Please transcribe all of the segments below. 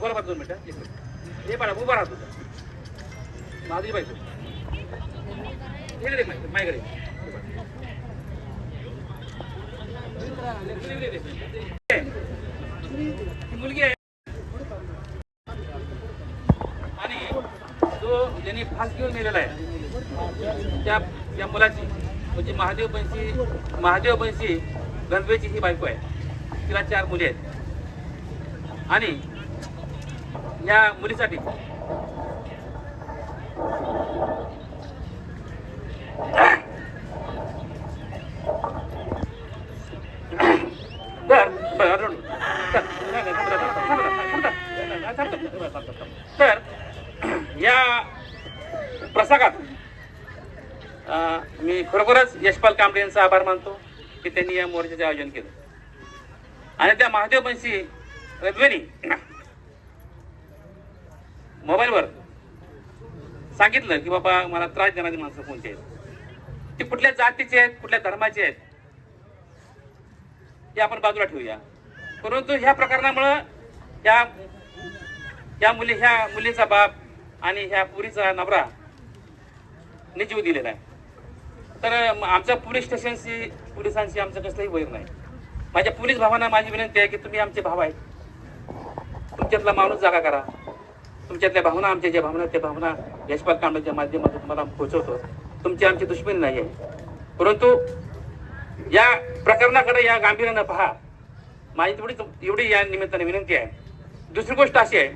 बोला बरं दोन मिनटं एक मिनिट. हे बाळा उभा राहतो माझी बायको इकडे माय- माझ्याकडे मुलगी आहे. आणि जो ज्यांनी फास घेऊन नेलेला आहे त्या त्या मुलाची म्हणजे महादेव बंशी महादेव बंशी गणवेची ही बायको आहे. तिला चार मुली आहेत. आणि या मुलीसाठी. तर या प्रसंगात मी खरोखरच यशपाल कांबळे यांचा आभार मानतो की त्यांनी या मोर्चाचे आयोजन केलं. आणि त्या महादेव बंशी रद्वेनी मोबाईलवर. सांगितलं की बाबा मला त्रास देणारी माणसं कोणती आहेत? ती कुठल्या जातीचे आहेत कुठल्या धर्माचे आहेत? हे आपण बाजूला ठेवूया. परंतु ह्या प्रकरणामुळं ह्या ह्या मुली ह्या मुलीचा बाप आणि ह्या पुरीचा नवरा ने जीव दिलेला आहे. तर आमच्या पोलीस स्टेशनशी पोलिसांशी आमचं कसलंही वैर नाही. माझ्या पोलीस भावांना माझी विनंती आहे की तुम्ही आमचे भाव आहेत. तुमच्यातला माणूस जागा करा. तुमच्यातल्या भावना आमच्या ज्या भावना त्या भावना यशपाल कांबळेच्या माध्यमातून तुम्हाला पोहोचवतो तुमची आमची दुश्मन नाही आहे. परंतु या प्रकरणाकडे या गांभीर्यानं पहा. माझी तेवढी एवढी या निमित्ताने विनंती आहे. दुसरी गोष्ट अशी आहे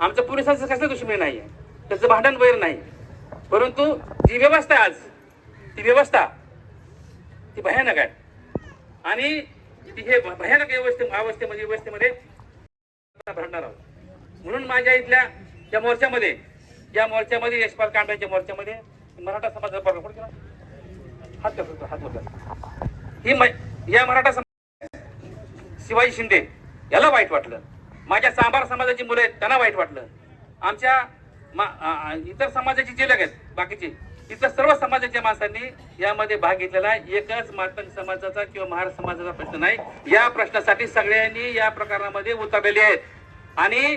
आमचं पोलिसांचं कसलं दुश्मनी नाही आहे त्याचं भांडण वैर नाही. परंतु जी व्यवस्था आज ती व्यवस्था ती भयानक आहे. आणि ती हे भयानक व्यवस्थे अवस्थेमध्ये व्यवस्थेमध्ये भरणार आहोत. म्हणून माझ्या इथल्या या मोर्चामध्ये या मोर्चामध्ये यशपाल कांबळेच्या मोर्चामध्ये मराठा समाजाचा प्रकल्प कोण केला? हात हात ही म- या मराठा समाज शिवाजी शिंदे याला वाईट वाटलं. माझ्या सांबार समाजाची मुलं आहेत त्यांना वाईट वाटलं. आमच्या मा- इतर समाजाची जे लोक आहेत बाकीचे इतर सर्व समाजाच्या माणसांनी यामध्ये भाग घेतलेला आहे. एकच मातंग समाजाचा किंवा महार समाजाचा प्रश्न नाही. या प्रश्नासाठी सगळ्यांनी या प्रकरणामध्ये उतरलेले आहेत. आणि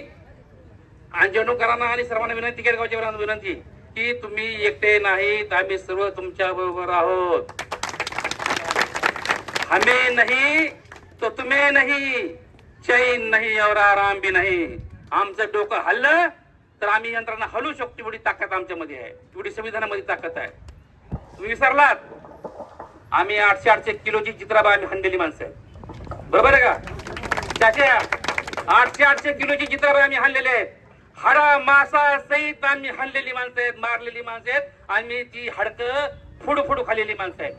अंजनूकरांना आणि सर्वांना विनंती केडगावच्या विनंती की तुम्ही एकटे नाहीत आम्ही सर्व तुमच्या बरोबर आहोत. हमें नाही तो तुम्ही नाही चैन नाही और आराम बी नाही. आमचं डोकं हल्लं तर आम्ही यंत्रणा हलवू शकतो एवढी ताकद आमच्यामध्ये आहे. एवढी संविधानामध्ये ताकद आहे. तुम्ही विसरलात? आम्ही आठशे आठशे किलोची चित्राबा आम्ही हंडलेली माणसं आहे बरोबर आहे का? त्याच्या आठशे आठशे किलोची चित्राबा आम्ही हल्लेले आहेत. हाडा मासा सहित आम्ही हाणलेली माणसं आहेत मारलेली माणसं आहेत. आम्ही ती हाडकं फुडू फुडू खाल्लेली माणसं आहेत.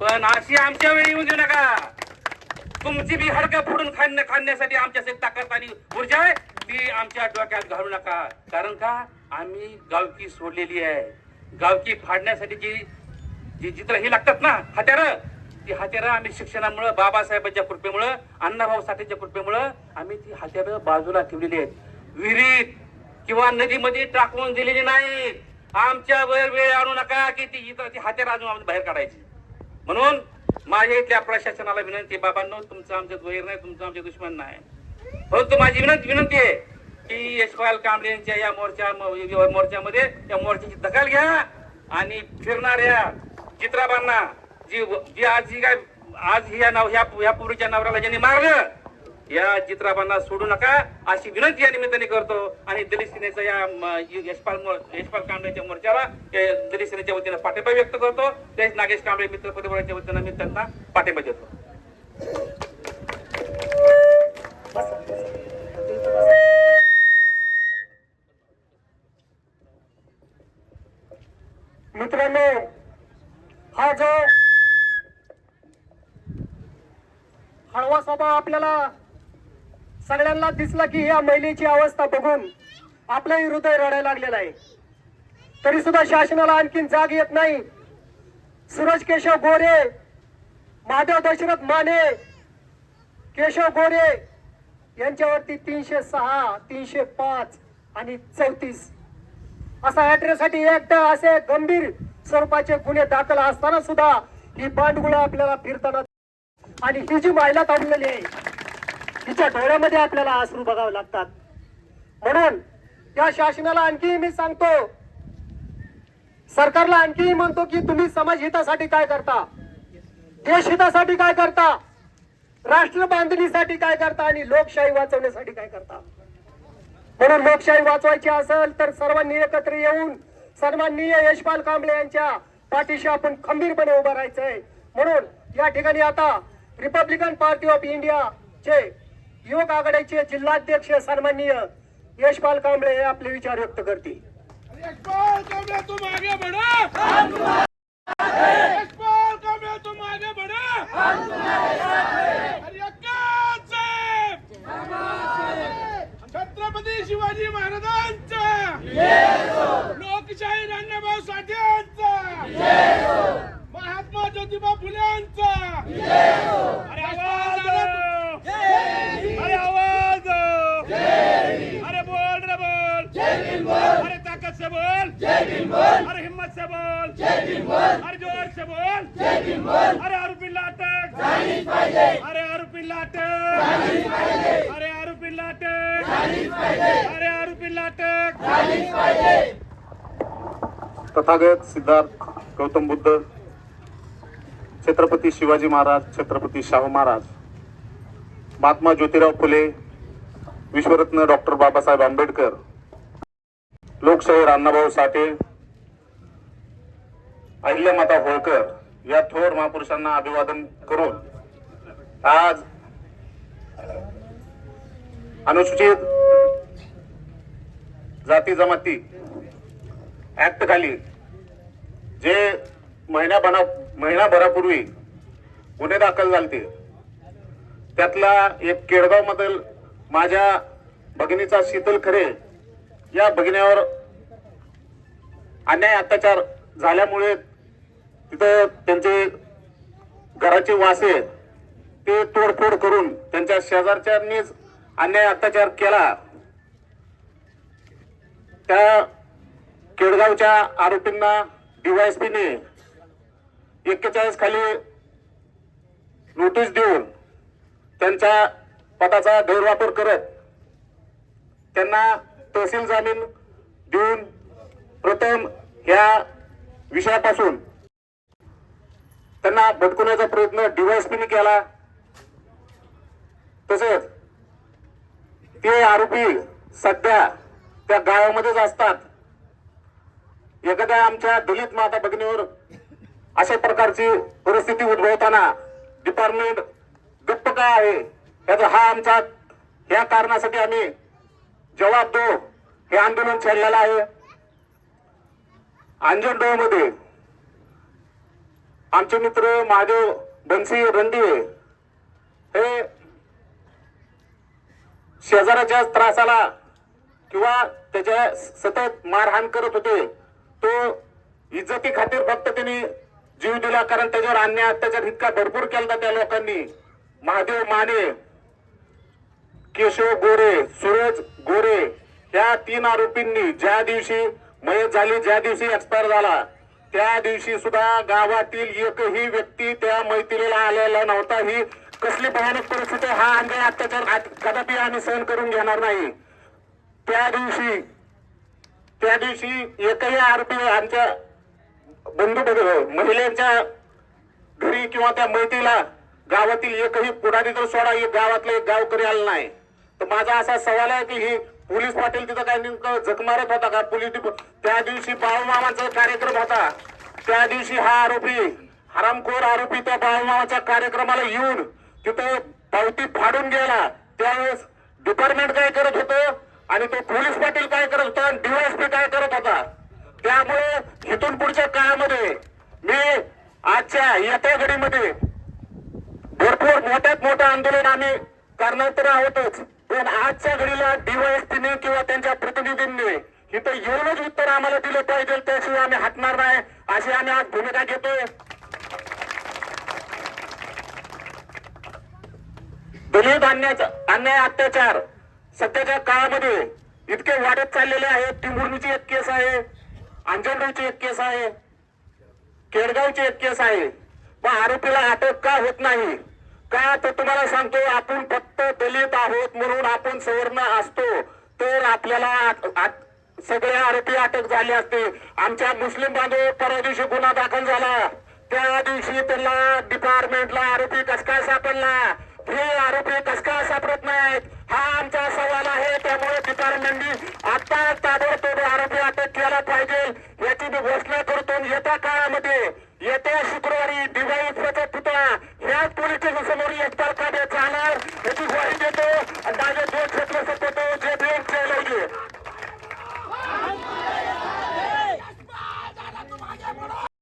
पण अशी आमच्या वेळी येऊन देऊ नका. तुमची बी हडकं फोडून खाण्या खाण्यासाठी आमच्यासाठी ताकद आणि ऊर्जा आहे. ती आमच्या डोक्यात घालू नका. कारण का? आम्ही गावकी सोडलेली आहे. गावकी फाडण्यासाठी जी जी चित्र ही लागतात ना हत्यार ती हत्यारं आम्ही शिक्षणामुळं बाबासाहेबांच्या कृपेमुळं अण्णाभाऊ साठेच्या कृपेमुळं आम्ही ती हत्यारं बाजूला ठेवलेली आहेत. विहिरीत किंवा नदीमध्ये टाकून दिलेली नाही. आमच्या वर वेळ आणू नका की ती इथं ती हत्यारं अजून बाहेर काढायची. म्हणून माझ्या इथल्या प्रशासनाला विनंती आहे, बाबांनो तुमचं आमच्यात वैर नाही तुमचं आमचे दुश्मन नाही. परंतु माझी विनंती विनंती आहे की यशपाल कांबळे यांच्या या मोर्चा मोर्चामध्ये या मोर्चाची दखल घ्या आणि फिरणाऱ्या चित्राबांना जी जी आज जी काय आज ह्या नाव ह्या ह्या पूर्वीच्या नवऱ्याला ज्यांनी मारलं या चित्राबांना सोडू नका. अशी विनंती या निमित्ताने करतो. आणि दलित सेनेचा या यशपाल यशपाल कांबळेच्या मोर्चाला दलित सेनेच्या वतीनं पाठिंबा व्यक्त करतो. तेच नागेश कांबळे मित्र परिवाराच्या वतीनं मी त्यांना पाठिंबा देतो. मित्रांनो हा जो हळवा स्वभाव आपल्याला सगळ्यांना दिसला की या महिलेची अवस्था बघून आपलंही हृदय रडायला लागलेलं आहे. तरी सुद्धा शासनाला आणखीन जाग येत नाही. सूरज केशव गोरे माधव दशरथ माने केशव गोरे यांच्यावरती तीनशे सहा तीनशे पाच आणि चौतीस. असा ऍड्रेससाठी एकदा असे गंभीर स्वरूपाचे गुन्हे दाखल असताना सुद्धा ही बांडगुळा आपल्याला फिरताना आणि ही जी महिला थांबलेली आहे तिच्या डोळ्यामध्ये आपल्याला आसरू बघावे लागतात. म्हणून त्या शासनाला आणखी मी सांगतो सरकारला आणखीही म्हणतो की तुम्ही समाज हितासाठी काय करता? देश हितासाठी काय करता? राष्ट्र बांधणीसाठी काय करता आणि लोकशाही वाचवण्यासाठी काय करता? म्हणून लोकशाही वाचवायची असेल तर सर्वांनी एकत्र येऊन सन्माननीय यशपाल कांबळे यांच्या पाठीशी आपण खंबीरपणे उभं राहायचंय. म्हणून या ठिकाणी आता रिपब्लिकन पार्टी ऑफ इंडिया चे युवक आघाडीचे जिल्हाध्यक्ष सन्माननीय यशपाल कांबळे हे आपले विचार व्यक्त करतील यशपाल कामले तुम आगे बढ़ो यशपाल कामले तुम आगे बढ़ो हरियक्का साहेब छत्रपती शिवाजी महाराजांचा लोकशाही अण्णाभाऊ साठेंचा महात्मा ज्योतिबा फुलेंचा अरे आवाज अरे आवाज अरे बोल रे बोल अरे ताकत से बोल अरे हिम्मत से बोल। अरे जोर से बोल। अरे आरोपीला अटक अरे आरोपीला अटक अरे आरोपीला अटक अरे आरोपीला अटक तथागत सिद्धार्थ गौतम बुद्ध छत्रपती शिवाजी महाराज छत्रपती शाहू महाराज महात्मा ज्योतिराव फुले विश्वरत्न डॉक्टर बाबासाहेब आंबेडकर लोकशाही अण्णाभाऊ साठे अहिल्यामाता होळकर या थोर महापुरुषांना अभिवादन करून आज अनुसूचित जाती जमाती ऍक्ट खाली जे महिन्याभरा महिनाभरापूर्वी गुन्हे दाखल झालते त्यातला एक केडगाव मधील माझ्या भगिनीचा शीतल खरे या भगिनीवर अन्याय अत्याचार झाल्यामुळे तिथं त्यांचे घराचे वासे ते तोडफोड करून त्यांच्या शेजारच्यांनीच अन्याय अत्याचार केला. त्या केडगावच्या आरोपींना डीवायएसपीने एक्केचाळीस खाली नोटीस देऊन त्यांच्या पदाचा गैरवापर करत त्यांना तहसील जामीन देऊन प्रथम ह्या विषयापासून त्यांना भटकवण्याचा प्रयत्न डीवायएसपीने केला. तसेच ते आरोपी सध्या त्या गावामध्येच असतात. एखाद्या आमच्या दलित माता भगिनीवर अशा प्रकारची परिस्थिती उद्भवताना डिपार्टमेंट गप्प का आहे? याचा हा आमचा या कारणासाठी आम्ही जेव्हा तो हे आंदोलन छेडलेला आहे अंजनडोहमध्ये आमचे मित्र महादेव बनसी रंदिवे हे शेजाराच्या त्रासाला किंवा त्याच्या सतत मारहाण करत होते तो इज्जती खातीर फक्त त्यांनी जीव दिला कारण त्याच्यावर अन्याय अत्याचार इतका भरपूर केला त्या लोकांनी. महादेव माने केशव गोरे सूरज गोरे या तीन आरोपींनी ज्या दिवशी मयत झाली ज्या दिवशी एक्सपायर झाला त्या दिवशी सुद्धा गावातील एकही व्यक्ती त्या मैत्रीला आलेला नव्हता. ही कसली भयानक परिस्थिती हा अन्याय अत्याचार कदापि आम्ही सहन करून घेणार नाही. त्या दिवशी त्या दिवशी एकही आरोपी आमच्या बंधू महिलेच्या महिलांच्या घरी किंवा त्या मैत्रीला गावातील एकही पुढारी जर सोडा एक गावातलं एक गावकरी आलं नाही. तर माझा असा सवाल आहे की ही पोलीस पाटील तिथं काय नेमकं जग मारत होता का? पोलीस त्या दिवशी बाळूमामाचा कार्यक्रम होता. त्या दिवशी हा आरोपी हरामखोर आरोपी त्या बाळूमामाच्या कार्यक्रमाला येऊन तिथं पावती फाडून गेला. त्यावेळेस डिपार्टमेंट काय करत होतं आणि तो पोलीस पाटील काय करत होता आणि डीवायएसपी काय करत होता? त्यामुळे इथून पुढच्या काळामध्ये मी आजच्या येत्या घडीमध्ये भरपूर मोठ्यात मोठं आंदोलन आम्ही करणार तर आहोतच. कारण आजच्या घडीला डीवायएसपीने किंवा त्यांच्या प्रतिनिधींनी इथं येऊनच उत्तर आम्हाला दिलं पाहिजे त्याशिवाय आम्ही हटणार नाही. अशी आम्ही आज भूमिका घेतोय दलित अन्याय अन्याय अत्याचार सध्याच्या काळामध्ये इतके वाढत चाललेले आहेत. टिंबुर्णीची एक केस आहे अंजनगावची एक केस आहे केडगावची एक केस आहे. मग आरोपीला अटक का होत नाही? का तर तुम्हाला सांगतो आपण फक्त दलित आहोत म्हणून आपण सवर्ण असतो तर आपल्याला सगळे आरोपी अटक झाले असते. आमच्या मुस्लिम बांधव परवा दिवशी गुन्हा दाखल झाला. त्या दिवशी त्यांना डिपार्टमेंटला आरोपी कसकाय सापडला? हे आरोपी कसकाय सापडत नाहीत? हा आमचा सवाल आहे त्यामुळे डिपार्टमेंटनी आता